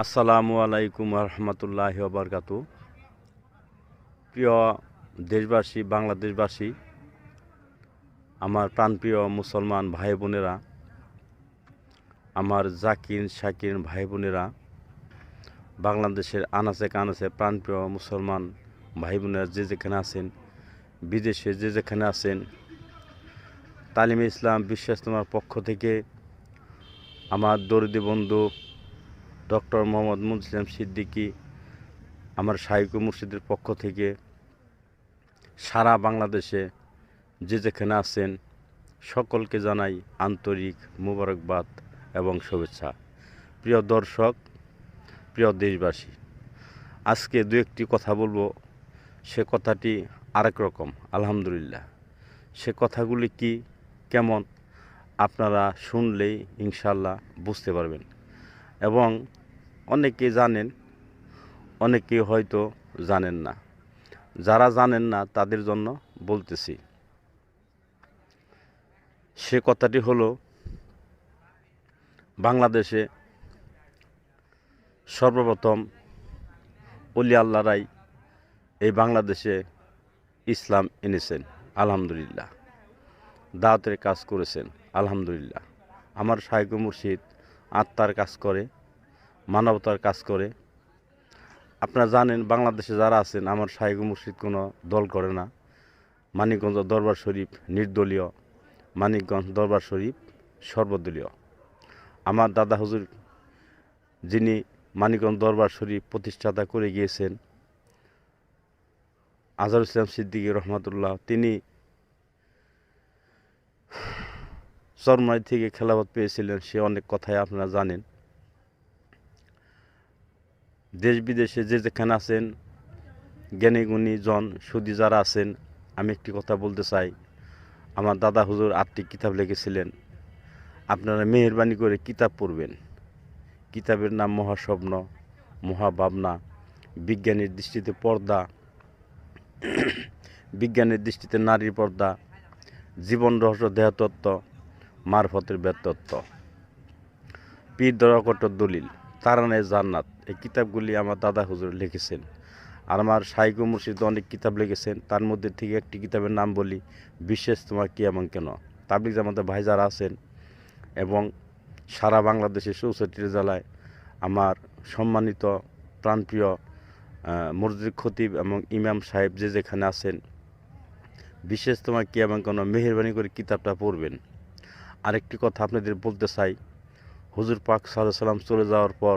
আসসালামু আলাইকুম রহমতুল্লাহ বরকাত প্রিয় দেশবাসী, বাংলাদেশবাসী, আমার প্রাণপ্রিয় মুসলমান ভাই বোনেরা আমার জাকির, শাকির ভাই বোনেরা বাংলাদেশের আনাচে কানাচে প্রাণপ্রিয় মুসলমান ভাই বোনেরা যে যেখানে আছেন, বিদেশে যে যেখানে আছেন, তালিম ইসলাম বিশ্বাস তোমার পক্ষ থেকে আমার দরিদ্র বন্ধু ডক্টর মোহাম্মদ মুসলিম সিদ্দিকী, আমার সাহিত্য মুর্শিদের পক্ষ থেকে সারা বাংলাদেশে যে যেখানে আছেন সকলকে জানাই আন্তরিক মুবারকবাদ এবং শুভেচ্ছা। প্রিয় দর্শক, প্রিয় দেশবাসী, আজকে দু একটি কথা বলব। সে কথাটি আরেক রকম, আলহামদুলিল্লাহ। সে কথাগুলি কি, কেমন, আপনারা শুনলেই ইনশাল্লাহ বুঝতে পারবেন। এবং অনেকে জানেন, অনেকে হয়তো জানেন না। যারা জানেন না, তাদের জন্য বলতেছি। সে কথাটি হলো, বাংলাদেশে সর্বপ্রথম অলি আল্লাহরাই এই বাংলাদেশে ইসলাম এনেছেন। আলহামদুলিল্লাহ। দাওয়াতের কাজ করেছেন। আলহামদুলিল্লাহ। আমার শাহেক মুর্শিদ আত্মার কাজ করে, মানবতার কাজ করে। আপনারা জানেন, বাংলাদেশে যারা আছেন, আমার শাহেক মুর্শিদ কোনো দল করে না। মানিকগঞ্জ দরবার শরীফ নির্দলীয়, মানিকগঞ্জ দরবার শরীফ সর্বদলীয়। আমার দাদা হুজুর, যিনি মানিকগঞ্জ দরবার শরীফ প্রতিষ্ঠাতা করে গিয়েছেন আজহার ইসলাম সিদ্দিকী রহমতুল্লাহ, তিনি চরমাই থেকে খেলাফত পেয়েছিলেন, সে অনেক কথাই আপনারা জানেন। দেশ বিদেশে যে যেখানে আছেন, জ্ঞানী গুণী জন, সুদী যারা আছেন, আমি একটি কথা বলতে চাই। আমার দাদা হুজুর আটটি কিতাব লিখেছিলেন। আপনারা মেহরবানি করে কিতাব পড়বেন। কিতাবের নাম মহাস্বপ্ন, মহাভাবনা, বিজ্ঞানের দৃষ্টিতে পর্দা, বিজ্ঞানের দৃষ্টিতে নারীর পর্দা, জীবন রহস্য, দেহতত্ত্ব মারফতের ব্যতত্ত্ব পীর দরাকট দলিল, তারানে জান্নাত। এই কিতাবগুলি আমার দাদা হুজুর লিখেছেন। আর আমার সাইকু মুর্শিদ অনেক কিতাব লিখেছেন। তার মধ্যে থেকে একটি কিতাবের নাম বলি, বিশেষ তোমার কি এবং কেন? তাবলিক জামাতে ভাই যারা আছেন এবং সারা বাংলাদেশের চৌষট্টি জেলায় আমার সম্মানিত প্রাণপ্রিয় মসজিদ খতিব এবং ইমাম সাহেব যে যেখানে আছেন, বিশেষ তোমার কি এবং কোনো মেহরবানি করে কিতাবটা পড়বেন? আরেকটি কথা আপনাদের বলতে চাই। হুজুর পাক সাল্লাহ সাল্লাম চলে যাওয়ার পর